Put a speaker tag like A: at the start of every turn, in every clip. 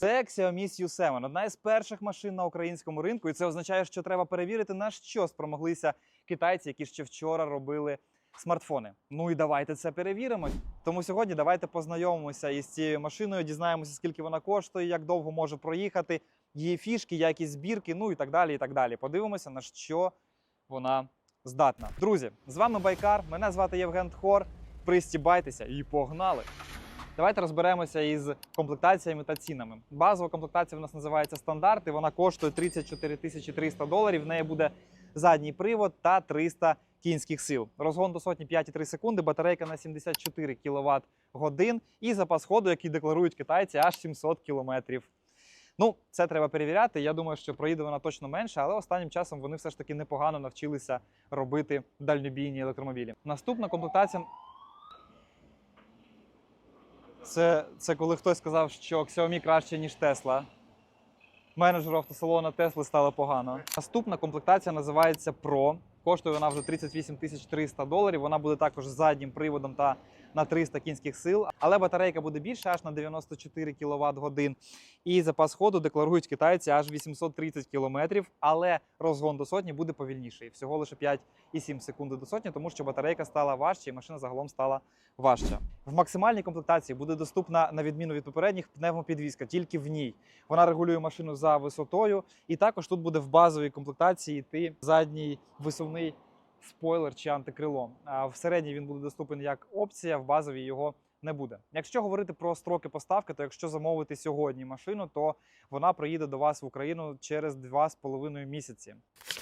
A: Це Xiaomi Su7, одна із перших машин на українському ринку, і це означає, що треба перевірити, на що спромоглися китайці, які ще вчора робили смартфони. Ну і давайте це перевіримо. Тому сьогодні давайте познайомимося із цією машиною, дізнаємося, скільки вона коштує, як довго може проїхати, її фішки, якість збірки, ну і так далі. І так далі. Подивимося, на що вона здатна. Друзі, з вами Байкар. Мене звати Євген Тхор. Пристібайтеся і погнали! Давайте розберемося із комплектаціями та цінами. Базова комплектація в нас називається стандарт, і вона коштує 34 тисячі 300 доларів. В неї буде задній привод та 300 кінських сил. Розгон до сотні 5,3 секунди, батарейка на 74 кВт годин і запас ходу, який декларують китайці, аж 700 кілометрів. Ну, це треба перевіряти. Я думаю, що проїде вона точно менше, але останнім часом вони все ж таки непогано навчилися робити дальнобійні електромобілі. Наступна комплектація. Це, це коли хтось сказав, що Xiaomi краще, ніж Tesla. Менеджеру автосалона Тесли стало погано. Наступна комплектація називається Pro. Коштує вона вже 38 тисяч 300 доларів. Вона буде також заднім приводом та на 300 кінських сил, але батарейка буде більше аж на 94 кВт годин. І запас ходу декларують китайці аж 830 км, але розгон до сотні буде повільніший. Всього лише 5,7 секунди до сотні, тому що батарейка стала важче і машина загалом стала важча. В максимальній комплектації буде доступна, на відміну від попередніх, пневмопідвізка тільки в ній. Вона регулює машину за висотою, і також тут буде в базовій комплектації йти задній висувний спойлер чи антикрило. А в середній він буде доступен як опція, в базовій його не буде. Якщо говорити про строки поставки, то якщо замовити сьогодні машину, то вона приїде до вас в Україну через 2,5 місяці.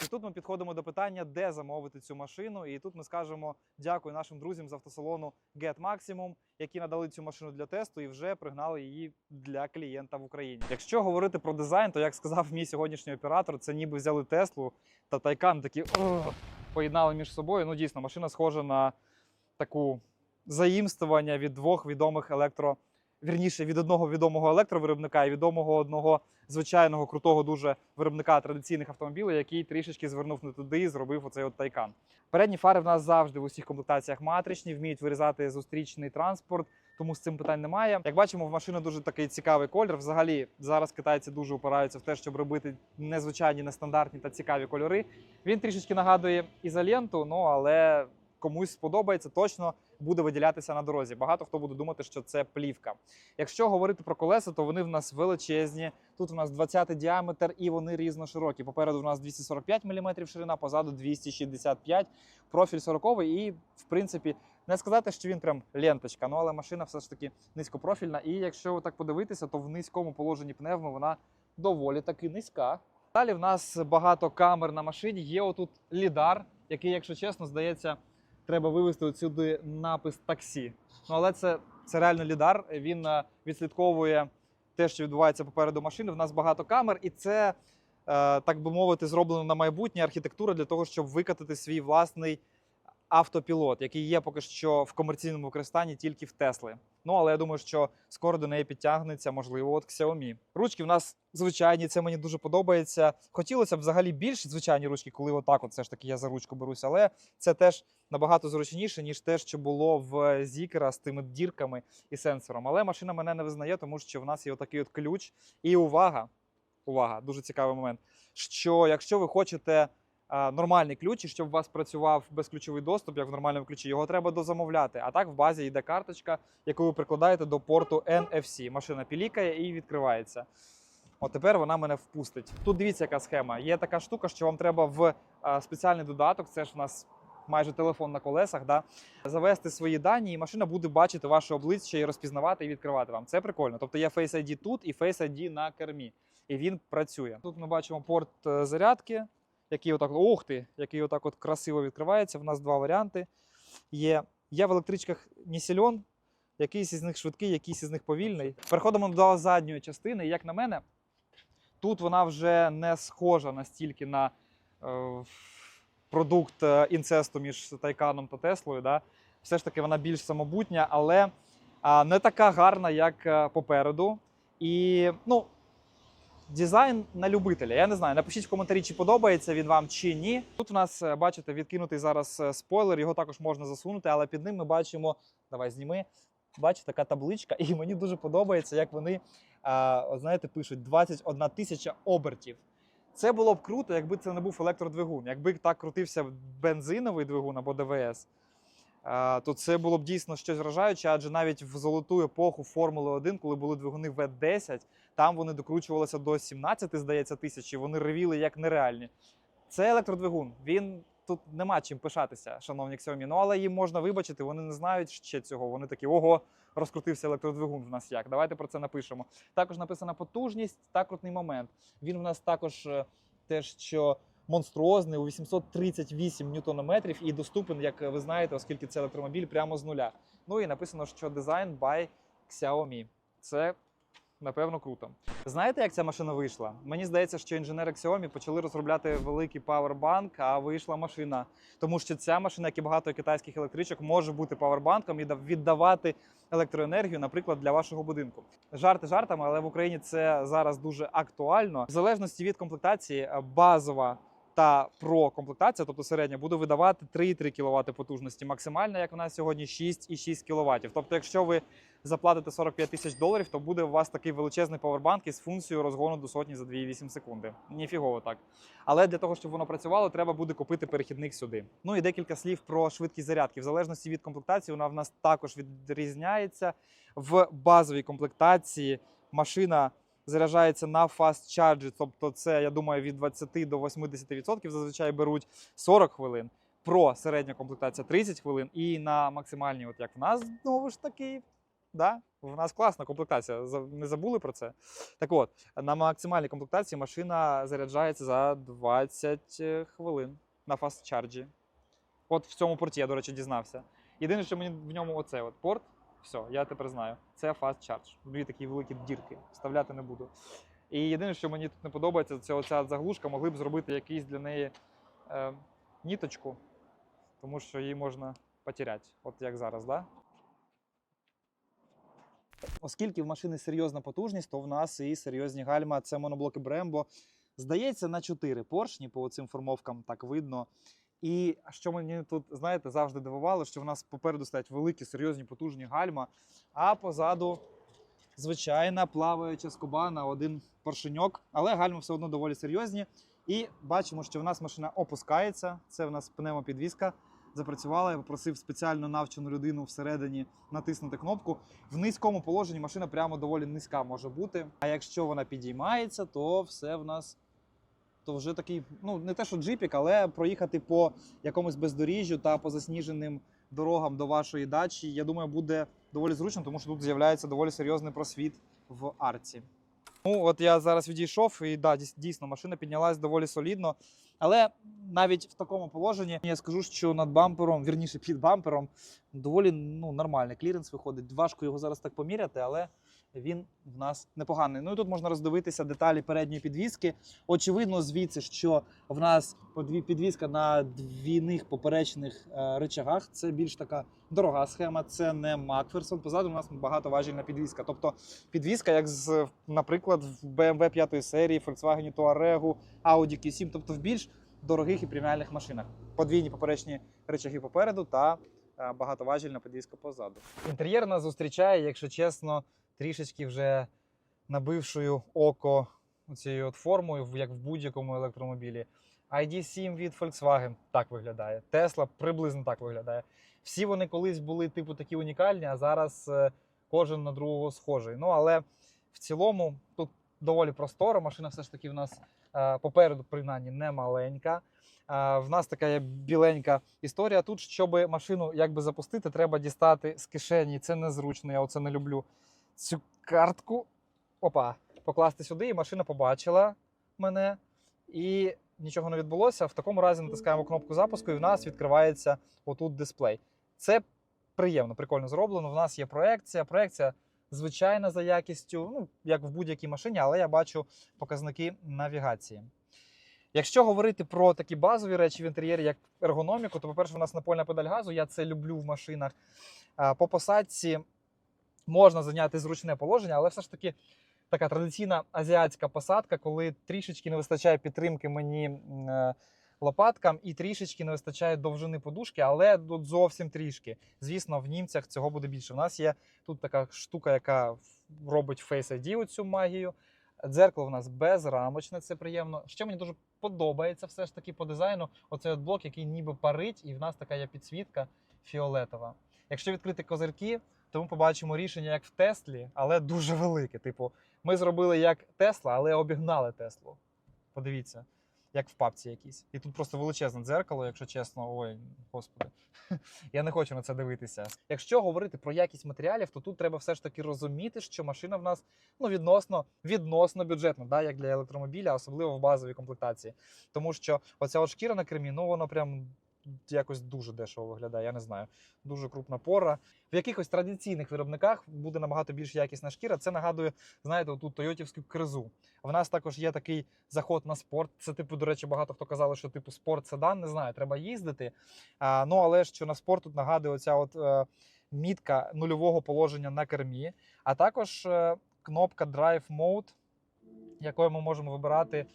A: І тут ми підходимо до питання, де замовити цю машину. І тут ми скажемо дякую нашим друзям з автосалону Get Maximum, які надали цю машину для тесту і вже пригнали її для клієнта в Україні. Якщо говорити про дизайн, то як сказав мій сьогоднішній оператор, це ніби взяли Теслу та Тайкан такі поєднали між собою. Ну дійсно, машина схожа на таку заїмствування від двох відомих електро. Вірніше від одного відомого електровиробника і відомого одного звичайного крутого дуже виробника традиційних автомобілів, який трішечки звернув не туди і зробив оцей от тайкан. Передні фари в нас завжди в усіх комплектаціях матричні, вміють вирізати зустрічний транспорт, тому з цим питань немає. Як бачимо, в машини дуже такий цікавий колір. Взагалі, зараз китайці дуже упираються в те, щоб робити незвичайні, нестандартні та цікаві кольори. Він трішечки нагадує ізоленту, ну але комусь сподобається, точно буде виділятися на дорозі. Багато хто буде думати, що це плівка. Якщо говорити про колеса, то вони в нас величезні. Тут у нас 20 діаметр і вони різноширокі. Попереду у нас 245 мм ширина, позаду 265 профіль 40 і, в принципі, не сказати, що він прям ленточка, ну але машина все ж таки низькопрофільна. І якщо так подивитися, то в низькому положенні пневми вона доволі таки низька. Далі в нас багато камер на машині. Є отут лідар, який, якщо чесно, здається, треба вивести отсюди напис таксі. Ну але це, це реально лідар. Він е, відслідковує те, що відбувається попереду машини. В нас багато камер, і це, е, так би мовити, зроблено на майбутнє архітектура для того, щоб викатати свій власний автопілот, який є поки що в комерційному використанні тільки в Тесли. Ну але я думаю, що скоро до неї підтягнеться, можливо, от Xiaomi. Ручки в нас звичайні, це мені дуже подобається. Хотілося б взагалі більш звичайні ручки, коли отак, от все ж таки я за ручку беруся, але це теж набагато зручніше, ніж те, що було в Зікера з тими дірками і сенсором. Але машина мене не визнає, тому що в нас є отакий от ключ. І увага! Увага, дуже цікавий момент. Що якщо ви хочете нормальний ключ, і щоб у вас працював безключовий доступ, як в нормальному ключі, його треба дозамовляти. А так в базі йде карточка, яку ви прикладаєте до порту NFC. Машина пілікає і відкривається. От тепер вона мене впустить. Тут дивіться, яка схема. Є така штука, що вам треба в спеціальний додаток. Це ж у нас майже телефон на колесах. Да? Завести свої дані, і машина буде бачити ваше обличчя і розпізнавати і відкривати вам. Це прикольно. Тобто є Face ID тут і Face ID на кермі. І він працює. Тут ми бачимо порт е, зарядки, який отак, ух ти, який отак от красиво відкривається. В нас два варіанти є. Я в електричках не сильон, якийсь із них швидкий, якийсь із них повільний. Переходимо до задньої частини. Як на мене, тут вона вже не схожа настільки на е, продукт е, інцесту між Тайканом та Теслою. Да? Все ж таки вона більш самобутня, але не така гарна, як е, попереду. І ну, дизайн на любителя. Я не знаю. Напишіть в коментарі, чи подобається він вам чи ні. Тут у нас, е, бачите, відкинутий зараз е, спойлер, його також можна засунути, але під ним ми бачимо. Давай зніми. Бачите, така табличка, і мені дуже подобається, як вони от знаєте, пишуть 21 тисяча обертів. Це було б круто, якби це не був електродвигун. Якби так крутився бензиновий двигун або ДВС, то це було б дійсно щось вражаюче, адже навіть в золоту епоху Формули 1, коли були двигуни В10, там вони докручувалися до 17, здається, тисяч, і вони ревіли як нереальні. Це електродвигун. Він тут нема чим пишатися, шановні Xiaomi. Ну але їм можна вибачити, вони не знають ще цього. Вони такі, ого, розкрутився електродвигун в нас як. Давайте про це напишемо. Також написана потужність та крутний момент. Він в нас також е, теж що монструозний у 838 ньютонометрів і доступен, як ви знаєте, оскільки це електромобіль прямо з нуля. Ну і написано, що дизайн by Xiaomi. Це напевно круто. Знаєте, як ця машина вийшла? Мені здається, що інженери Xiaomi почали розробляти великий павербанк, а вийшла машина. Тому що ця машина, як і багато китайських електричок, може бути павербанком і да- віддавати електроенергію, наприклад, для вашого будинку. Жарти жартами, але в Україні це зараз дуже актуально. В залежності від комплектації, базова та про комплектація, тобто середня, буде видавати 3,3 кВт потужності. Максимальна, як в нас сьогодні, 6,6 кВт. Тобто, якщо ви заплатите 45 тисяч доларів, то буде у вас такий величезний павербанк із функцією розгону до сотні за 2,8 секунди. Ніфігово так. Але для того, щоб воно працювало, треба буде купити перехідник сюди. Ну і декілька слів про швидкість зарядки. В залежності від комплектації, вона в нас також відрізняється. В базовій комплектації машина заряджається на charge, тобто це, я думаю, від 20 до 80% зазвичай беруть 40 хвилин. Про середня комплектація 30 хвилин, і на максимальній, от як в нас, знову ж таки, да, в нас класна комплектація. Не забули про це? Так от, на максимальній комплектації машина заряджається за 20 хвилин на фаст-чарджі. От в цьому порті я, до речі, дізнався. Єдине, що мені в ньому оце от порт, все, я тепер знаю. Це fast charge. Дві такі великі дірки. Вставляти не буду. І єдине, що мені тут не подобається, це оця заглушка. Могли б зробити якийсь для неї е, ніточку, тому що її можна потеряти, от як зараз, да? Оскільки в машини серйозна потужність, то в нас і серйозні гальма. Це моноблоки Brembo. Здається, на 4 поршні по цим формовкам так видно. І що мені тут, знаєте, завжди дивувало, що в нас попереду стоять великі, серйозні, потужні гальма, а позаду звичайна плаваюча скоба на один поршеньок, але гальма все одно доволі серйозні. І бачимо, що в нас машина опускається. Це в нас пневмопідвізка запрацювала. Я попросив спеціально навчену людину всередині натиснути кнопку. В низькому положенні машина прямо доволі низька може бути. А якщо вона підіймається, то все в нас то вже такий, ну не те, що джипік, але проїхати по якомусь бездоріжжю та по засніженим дорогам до вашої дачі, я думаю, буде доволі зручно, тому що тут з'являється доволі серйозний просвіт в арці. Ну, от я зараз відійшов, і да, дійсно, машина піднялась доволі солідно. Але навіть в такому положенні я скажу, що над бампером, вірніше під бампером, доволі ну, нормальний кліренс виходить. Важко його зараз так поміряти, але він в нас непоганий. Ну і тут можна роздивитися деталі передньої підвіски. Очевидно, звідси, що в нас підвіска на двійних поперечних е, речагах. Це більш така дорога схема. Це не Макферсон. Позаду у нас багатоважільна підвіска. Тобто підвіска, як з, наприклад, в BMW 5 серії, Volkswagen Touareg, Audi Q7, тобто в більш дорогих і преміальних машинах. Подвійні поперечні речаги попереду та е, багатоважільна підвіска позаду. Інтер'єр нас зустрічає, якщо чесно, трішечки вже набившою око цією от формою, як в будь-якому електромобілі. ID7 від Volkswagen так виглядає. Tesla приблизно так виглядає. Всі вони колись були типу такі унікальні, а зараз е, кожен на другого схожий. Ну але в цілому тут доволі просторо. Машина все ж таки в нас е, попереду, принаймні, не маленька. Е, В нас така біленька історія. Тут, щоб машину якби запустити, треба дістати з кишені. Це незручно, я оце не люблю. Цю картку опа, покласти сюди, і машина побачила мене. І нічого не відбулося. В такому разі натискаємо кнопку запуску, і в нас відкривається отут дисплей. Це приємно, прикольно зроблено. В нас є проекція. Проекція звичайна за якістю, ну як в будь-якій машині, але я бачу показники навігації. Якщо говорити про такі базові речі в інтер'єрі, як ергономіку, то, по-перше, у нас напольна педаль газу, я це люблю в машинах. По посадці можна зайняти зручне положення, але все ж таки така традиційна азіатська посадка, коли трішечки не вистачає підтримки мені е, лопаткам і трішечки не вистачає довжини подушки, але тут зовсім трішки. Звісно, в німцях цього буде більше. У нас є тут така штука, яка робить Face ID оцю магію. Дзеркало в нас безрамочне, це приємно. Ще мені дуже подобається все ж таки по дизайну. Оцей от блок, який ніби парить, і в нас така є підсвітка фіолетова. Якщо відкрити козирки, то ми побачимо рішення як в Теслі, але дуже велике. Типу, ми зробили як Тесла, але обігнали Теслу. Подивіться, як в папці якійсь. І тут просто величезне дзеркало, якщо чесно. Ой, господи. Я не хочу на це дивитися. Якщо говорити про якість матеріалів, то тут треба все ж таки розуміти, що машина в нас ну, відносно, відносно бюджетна, да, як для електромобіля, особливо в базовій комплектації. Тому що оця от шкіра на кермі, ну воно прям якось дуже дешево виглядає. Я не знаю. Дуже крупна пора. В якихось традиційних виробниках буде набагато більш якісна шкіра. Це нагадує, знаєте, оту тойотівську кризу. В нас також є такий заход на спорт. Це, типу, до речі, багато хто казали, що типу спорт седан, не знаю, треба їздити. А, ну але що на спорт тут нагадує оця от е, мітка нульового положення на кермі, а також е, кнопка Drive Mode, якою ми можемо вибирати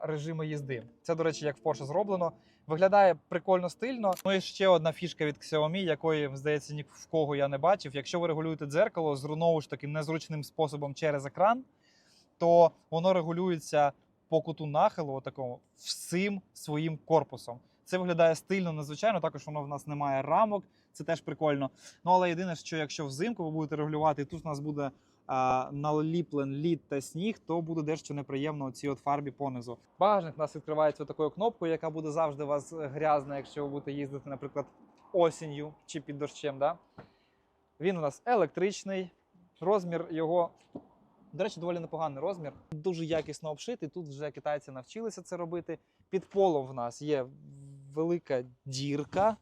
A: режими їзди. Це, до речі, як в Porsche зроблено. Виглядає прикольно стильно. Ну і ще одна фішка від Xiaomi, якої, здається, ні в кого я не бачив. Якщо ви регулюєте дзеркало знову ж таки незручним способом через екран, то воно регулюється по куту нахилу, отакому, всім своїм корпусом. Це виглядає стильно, незвичайно. Також воно в нас немає рамок, це теж прикольно. Ну але єдине, що якщо взимку ви будете регулювати, тут у нас буде наліплен лід та сніг, то буде дещо неприємно ці от фарбі понизу. Багажник у нас відкривається такою кнопкою, яка буде завжди у вас грязна, якщо ви будете їздити, наприклад, осінню чи під дощем. Да? Він у нас електричний, розмір його. До речі, доволі непоганий розмір. Дуже якісно обшитий. Тут вже китайці навчилися це робити. Під полом в нас є велика дірка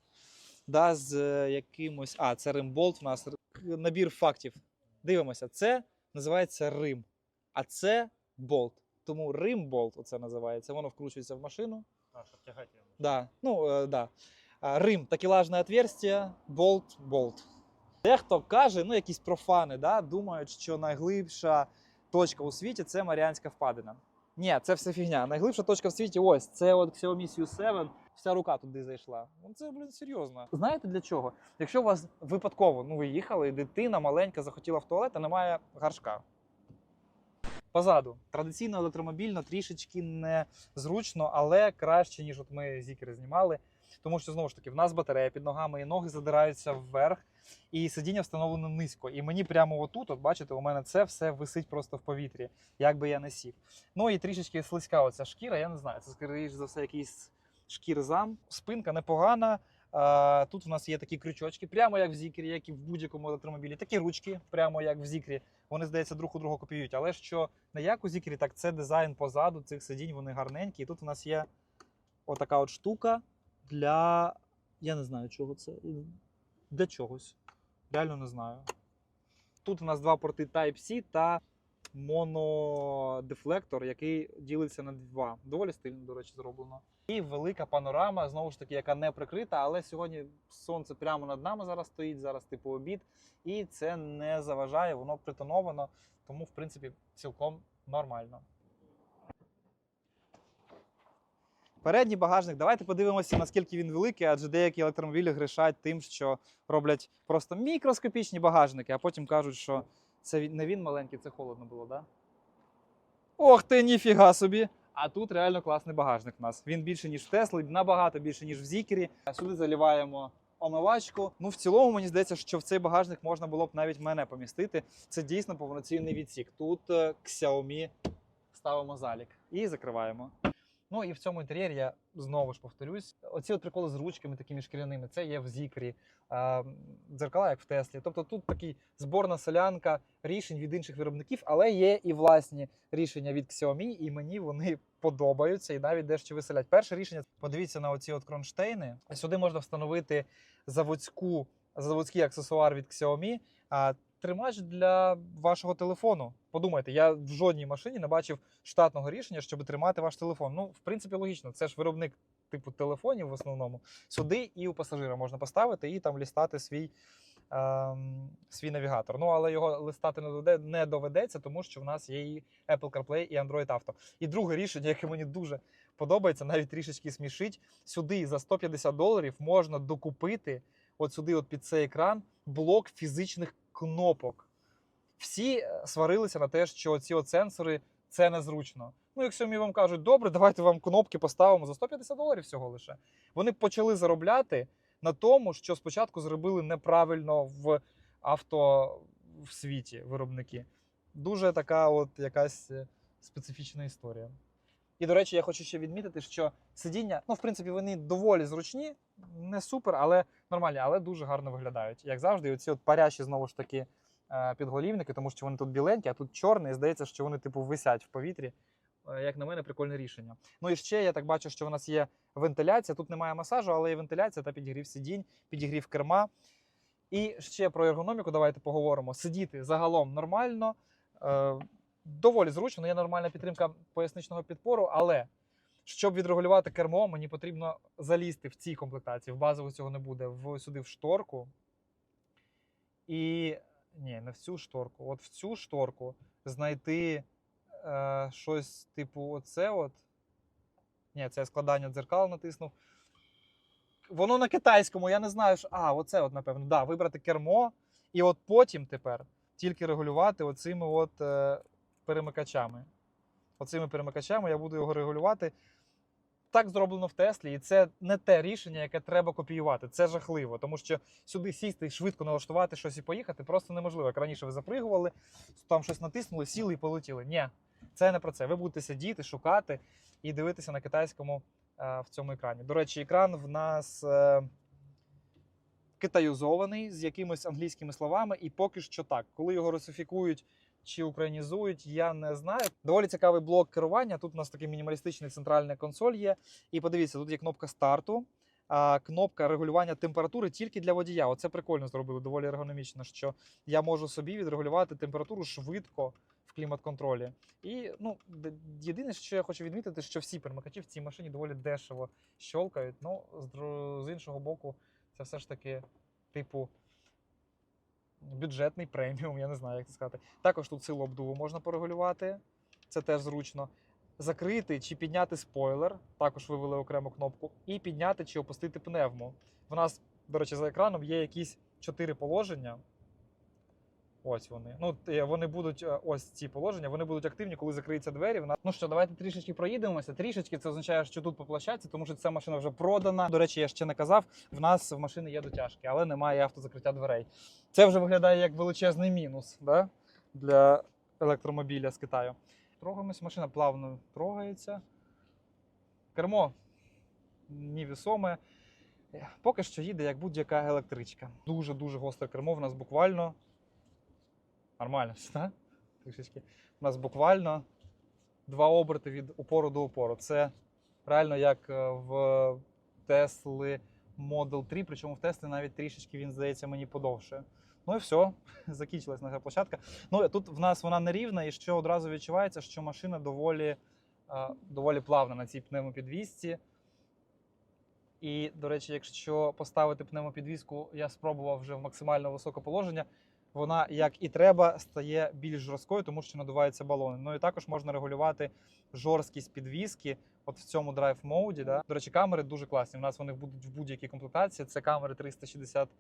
A: да, з е, якимось. А, це римболт. У нас набір фактів. Дивимося, це називається Рим, а це болт. Тому Римболт оце називається. Воно вкручується в машину.
B: А, щоб тягати його.
A: Да, ну е, да. А, Рим такелажне отверстие, болт, болт. Дехто каже, ну якісь профани, да, думають, що найглибша точка у світі це Маріанська впадина. Ні, це все фігня. Найглибша точка в світі ось це от Xiaomi Su7, вся рука туди зайшла. Ну це, блін, серйозно. Знаєте для чого? Якщо у вас випадково, ну ви їхали, дитина маленька захотіла в туалет, а немає гаршка. Позаду традиційно електромобільно трішечки незручно, але краще, ніж от ми зікери знімали. Тому що знову ж таки в нас батарея під ногами, і ноги задираються вверх, і сидіння встановлено низько. І мені прямо отут, от бачите, у мене це все висить просто в повітрі, як би я не сів. Ну і трішечки слизька оця шкіра, я не знаю. Це скоріш за все якийсь шкірзам. Спинка непогана. Тут у нас є такі крючочки, прямо як в Зікрі, як і в будь-якому електромобілі. Такі ручки, прямо як в Зікрі. Вони, здається, друг у друга копіюють. Але що не як у Зікрі, так це дизайн позаду цих сидінь, вони гарненькі. І тут у нас є отака от штука для. Я не знаю, чого це. Для чогось. Реально не знаю. Тут у нас два порти Type-C та монодефлектор, який ділиться на два. Доволі стильно, до речі, зроблено. І велика панорама, знову ж таки, яка не прикрита, але сьогодні сонце прямо над нами зараз стоїть, зараз типу обід, і це не заважає, воно притоновано, тому в принципі цілком нормально. Передній багажник, давайте подивимося, наскільки він великий, адже деякі електромобілі грішать тим, що роблять просто мікроскопічні багажники, а потім кажуть, що це не він маленький, це холодно було, да? Ох ти, ніфіга собі! А тут реально класний багажник у нас. Він більше, ніж в Тесли, набагато більше, ніж в Зікері. Сюди заливаємо омивачку. Ну, в цілому, мені здається, що в цей багажник можна було б навіть мене помістити. Це дійсно повноцінний відсік. Тут е, Xiaomi ставимо залік і закриваємо. Ну і в цьому інтер'єрі я знову ж повторюсь. Оці от приколи з ручками такими шкіряними, це є в Зікрі, а, дзеркала, як в Теслі. Тобто тут такий зборна солянка рішень від інших виробників, але є і власні рішення від Xiaomi, і мені вони подобаються і навіть дещо веселять. Перше рішення подивіться на оці от кронштейни. Сюди можна встановити заводську, заводський аксесуар від Xiaomi. Тримач для вашого телефону. Подумайте, я в жодній машині не бачив штатного рішення, щоб тримати ваш телефон. Ну, в принципі, логічно. Це ж виробник типу телефонів в основному. Сюди і у пасажира можна поставити і там лістати свій, ем, свій навігатор. Ну, але його листати не доведеться, тому що в нас є і Apple CarPlay, і Android Auto. І друге рішення, яке мені дуже подобається, навіть трішечки смішить. Сюди за 150 доларів можна докупити, от сюди, от під цей екран, блок фізичних кнопок. Всі е, сварилися на те, що ці сенсори це незручно. Ну, як Xiaomi вам кажуть, добре, давайте вам кнопки поставимо за 150 доларів всього лише. Вони почали заробляти на тому, що спочатку зробили неправильно в авто в світі виробники. Дуже така от якась е, специфічна історія. І, до речі, я хочу ще відмітити, що сидіння, ну, в принципі, вони доволі зручні, не супер, але нормальні, але дуже гарно виглядають. Як завжди, оці от парящі знову ж таки е, підголівники, тому що вони тут біленькі, а тут чорні, і здається, що вони типу висять в повітрі. Е, Як на мене, прикольне рішення. Ну і ще я так бачу, що в нас є вентиляція. Тут немає масажу, але є вентиляція та підігрів сидінь, підігрів керма. І ще про ергономіку давайте поговоримо. Сидіти загалом нормально, е, доволі зручно, є нормальна підтримка поясничного підпору, але щоб відрегулювати кермо, мені потрібно залізти в цій комплектації. В базову цього не буде. В, сюди в шторку. І ні, не в цю шторку. От в цю шторку знайти е, щось типу оце от. Ні, це складання дзеркал натиснув. Воно на китайському, я не знаю, що. А, оце, от, напевно, да, вибрати кермо, і от потім тепер тільки регулювати оцими от, е, перемикачами. Оцими перемикачами я буду його регулювати. Так зроблено в Теслі, і це не те рішення, яке треба копіювати. Це жахливо, тому що сюди сісти швидко налаштувати щось і поїхати просто неможливо. Як раніше ви запригували, там щось натиснули, сіли і полетіли. Ні, це не про це. Ви будете сидіти, шукати і дивитися на китайському е, в цьому екрані. До речі, екран в нас е, китаюзований з якимись англійськими словами, і поки що так. Коли його русифікують чи українізують, я не знаю. Доволі цікавий блок керування. Тут у нас такий мінімалістичний центральна консоль є. І подивіться, тут є кнопка старту. А кнопка регулювання температури тільки для водія. Оце прикольно зробили, доволі ергономічно, що я можу собі відрегулювати температуру швидко в клімат-контролі. І ну, єдине, що я хочу відмітити, що всі перемикачі в цій машині доволі дешево щолкають. Ну, з іншого боку, це все ж таки, типу, бюджетний преміум, я не знаю, як це сказати. Також тут силу обдуву можна порегулювати, це теж зручно. Закрити чи підняти спойлер, також вивели окрему кнопку, і підняти чи опустити пневму. В нас, до речі, за екраном є якісь чотири положення. Ось вони. Ну, е, вони будуть е, ось ці положення, вони будуть активні, коли закриються двері. В нас- Ну що, давайте трішечки проїдемося. Трішечки це означає, що тут по тому що ця машина вже продана. До речі, я ще не казав. В нас в машини є дотяжки, але немає автозакриття дверей. Це вже виглядає як величезний мінус да? для електромобіля з Китаю. Трогаємось, машина плавно трогається. Кермо невісоме. Е, Поки що їде як будь-яка електричка. Дуже-дуже гостре кермо. В нас буквально. Нормально, так? Трішечки. У нас буквально два оберти від упору до упору. Це реально як е, в Тесли Model 3, причому в Теслі навіть трішечки він здається мені подовше. Ну і все, закінчилась наша площадка. Ну тут в нас вона нерівна, і що одразу відчувається, що машина доволі, е, доволі плавна на цій пневмопідвісці. І, до речі, якщо поставити пневмопідвіску, я спробував вже в максимально високе положення, вона, як і треба, стає більш жорсткою, тому що надуваються балони. Ну і також можна регулювати жорсткість підвіски. От в цьому драйв моуді, да. До речі, камери дуже класні. У нас вони будуть в будь-якій комплектації. Це камери 360 е,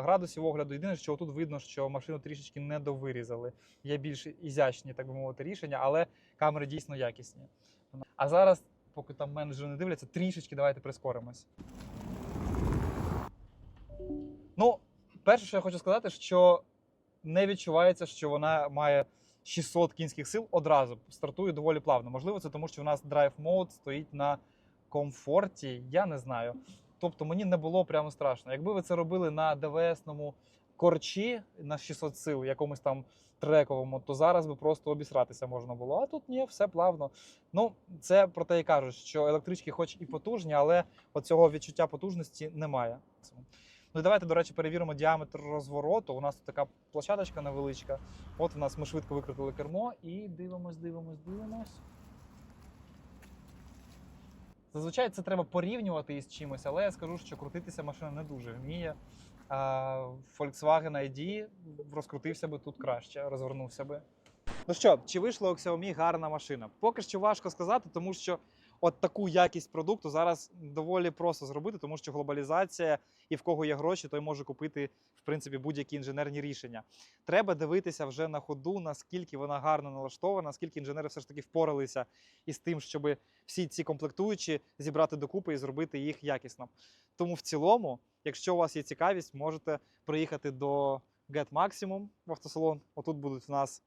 A: градусів огляду. Єдине, що тут видно, що машину трішечки не довирізали. Є більш ізящні, так би мовити, рішення, але камери дійсно якісні. А зараз, поки там менеджери не дивляться, трішечки давайте прискоримось. Ну, перше, що я хочу сказати, що не відчувається, що вона має 600 кінських сил одразу. Стартує доволі плавно. Можливо, це тому, що в нас драйв мод стоїть на комфорті. Я не знаю. Тобто мені не було прямо страшно. Якби ви це робили на ДВСному корчі на 600 сил, якомусь там трековому, то зараз би просто обісратися можна було. А тут ні, все плавно. Ну, це про те і кажуть, що електрички, хоч і потужні, але оцього відчуття потужності немає. Ну давайте, до речі, перевіримо діаметр розвороту. У нас тут така площадочка невеличка. От у нас ми швидко викрутили кермо і дивимось, дивимось, дивимось. Зазвичай це треба порівнювати із чимось, але я скажу, що крутитися машина не дуже вміє. А Volkswagen ID розкрутився би тут краще, розвернувся би. Ну що, чи вийшла у Xiaomi гарна машина? Поки що важко сказати, тому що от таку якість продукту зараз доволі просто зробити, тому що глобалізація і в кого є гроші, той може купити в принципі будь-які інженерні рішення. Треба дивитися вже на ходу, наскільки вона гарно налаштована, наскільки інженери все ж таки впоралися із тим, щоб всі ці комплектуючі зібрати докупи і зробити їх якісно. Тому в цілому, якщо у вас є цікавість, можете приїхати до Get Maximum в автосалон. Отут будуть в нас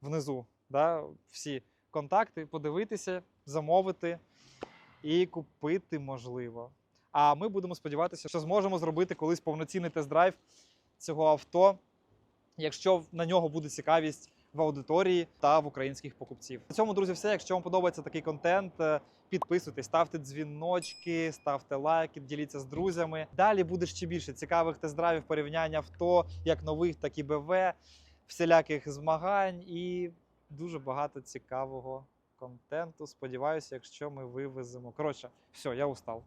A: внизу да, всі контакти, подивитися, замовити і купити можливо. А ми будемо сподіватися, що зможемо зробити колись повноцінний тест-драйв цього авто, якщо на нього буде цікавість в аудиторії та в українських покупців. На цьому, друзі, все. Якщо вам подобається такий контент, е, підписуйтесь, ставте дзвіночки, ставте лайки, діліться з друзями. Далі буде ще більше цікавих тест-драйвів, порівняння авто, як нових, так і БВ, всіляких змагань і дуже багато цікавого контенту. Сподіваюся, якщо ми вивеземо. Коротше, все, я устав.